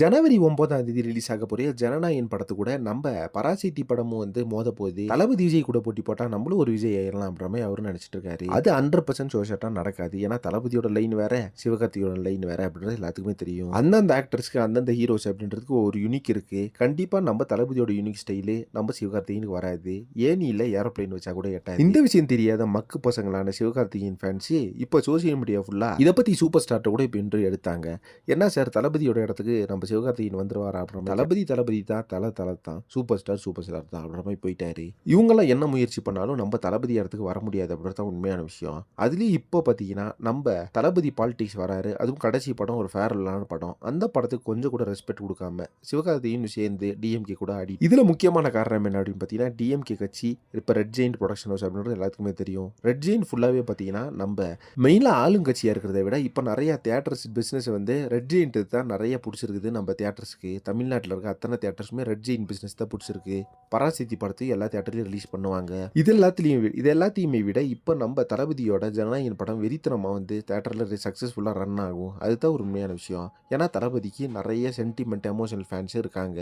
ஜனவரி ஒன்பதாம் தேதி ரிலீஸ் ஆக போற ஜனநாயகன் படத்து கூட நம்ம பராசக்தி படமும் வந்து மோத போகுது. தளபதி விஜய் கூட போட்டி போட்டா நம்மளும் ஒரு விஜய் ஆயிடலாம் அப்படின்ற மாதிரி அவரும் நினைச்சிட்டு இருக்காரு. அது ஹண்ட்ரட் பர்சன்ட் ஷோஷட்டா நடக்காது. ஏன்னா தளபதியோட லைன் வேற சிவகார்த்தியோட லைன் வேற அப்படின்றது எல்லாத்துக்குமே தெரியும். அந்தந்த ஆக்டர்ஸ்க்கு அந்தந்த ஹீரோஸ் அப்படின்றதுக்கு ஒரு யூனிக் இருக்கு. கண்டிப்பா நம்ம தளபதியோட யூனிக் ஸ்டைலு நம்ம சிவகார்த்திகனுக்கு வராது. ஏனி இல்ல ஏரோப்ளைன் வச்சா கூட எட்டாது. இந்த விஷயம் தெரியாத மக்கு பசங்களான சிவகார்த்திகேயன் ஃபேன்ஸு இப்போ சோசியல் மீடியா ஃபுல்லா இதை பத்தி சூப்பர் ஸ்டார்ட்ட கூட இப்போ இன்டர்வியூ எடுத்தாங்க. என்ன சார் தளபதியோட இடத்துக்கு நம்ம சிவகார்த்திகேயன் வந்துருவாரா அப்புறம் தளபதி தளபதி தான் தலை தலை தான் சூப்பர் ஸ்டார் சூப்பர் ஸ்டார் தான் அப்படின்ற மாதிரி போயிட்டாரு. இவங்கெல்லாம் என்ன முயற்சி பண்ணாலும் நம்ம தளபதி இடத்துக்கு வர முடியாது அப்படின்றது தான் உண்மையான விஷயம். அதுலேயும் இப்போ பார்த்தீங்கன்னா நம்ம தளபதி பாலிடிக்ஸ் வராரு அதுவும் கடைசி படம் ஒரு ஃபேரலான படம். அந்த படத்துக்கு கொஞ்சம் கூட ரெஸ்பெக்ட் கொடுக்காம சிவகார்த்திகேயன் சேர்ந்து டிஎம்கே கூட ஆடி. இதில் முக்கியமான காரணம் என்ன அப்படின்னு பார்த்தீங்கன்னா டிஎம்கே கட்சி இப்போ ரெட் ஜெயின் ப்ரொடக்ஷன் ஹவுஸ் அப்படின்றது எல்லாத்துக்குமே தெரியும். ரெட் ஜெயின் ஃபுல்லாகவே பார்த்தீங்கன்னா நம்ம மெயினாக ஆளுங்கட்சியாக இருக்கிறத விட இப்போ நிறைய தியேட்டர்ஸ் பிஸ்னஸ் வந்து ரெட் ஜெயின்ட் தான் நிறைய பிடிச்சிருக்குது நம்ம தேட்டர்ஸ்க்கு தமிழ்நாட்டில் இருக்க அத்தனை தேட்டர்ஸுமே ரெட் ஜெயின் பிஸ்னஸ் தான் பிடிச்சிருக்கு. பராசக்தி படத்தை எல்லா தேட்டர்லையும் ரிலீஸ் பண்ணுவாங்க. இது எல்லாத்துலேயும் இது எல்லாத்தையுமே விட இப்போ நம்ம தளபதியோட ஜனநாயகன் படம் வெறித்தனமாக வந்து தேட்டரில் சக்ஸஸ்ஃபுல்லாக ரன் ஆகும். அதுதான் ஒரு உண்மையான விஷயம். ஏன்னா தளபதிக்கு நிறைய சென்டிமெண்ட் எமோஷனல் ஃபேன்ஸ் இருக்காங்க.